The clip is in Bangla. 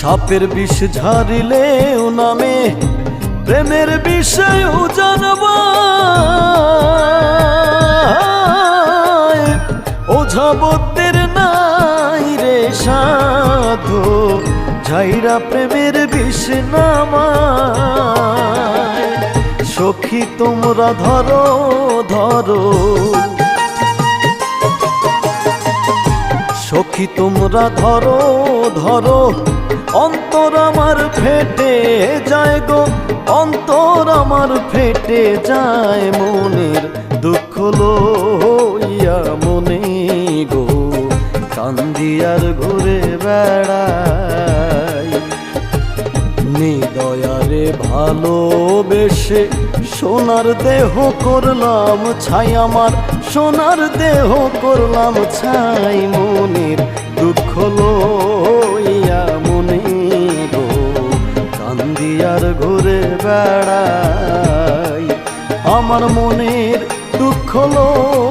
সাপের বিষ ঝারিলেও নামে প্রেমের বিষয় জানব। ওঝাবতের নাই রে সাধু, ঝাইরা প্রেমের বিষ নামায়। সখী তোমরা ধরো ধরো। সখী, তোমরা ধরো ধরো। অন্তর আমার ফেটে যায় গো, অন্তর আমার ফেটে যায় মনের দুঃখ লইয়া মনে গো। কান্দিয়ার ঘুরে বেড়াই নিদয়ারে ভালোবেসে সোনার দেহ করলাম ছাই আমার, সোনার দেহ করলাম ছাই মনের দুঃখ লইয়া মনে গো। কান্দিয়ার ঘুরে বেড়াই, আমার মনের দুঃখ লইয়া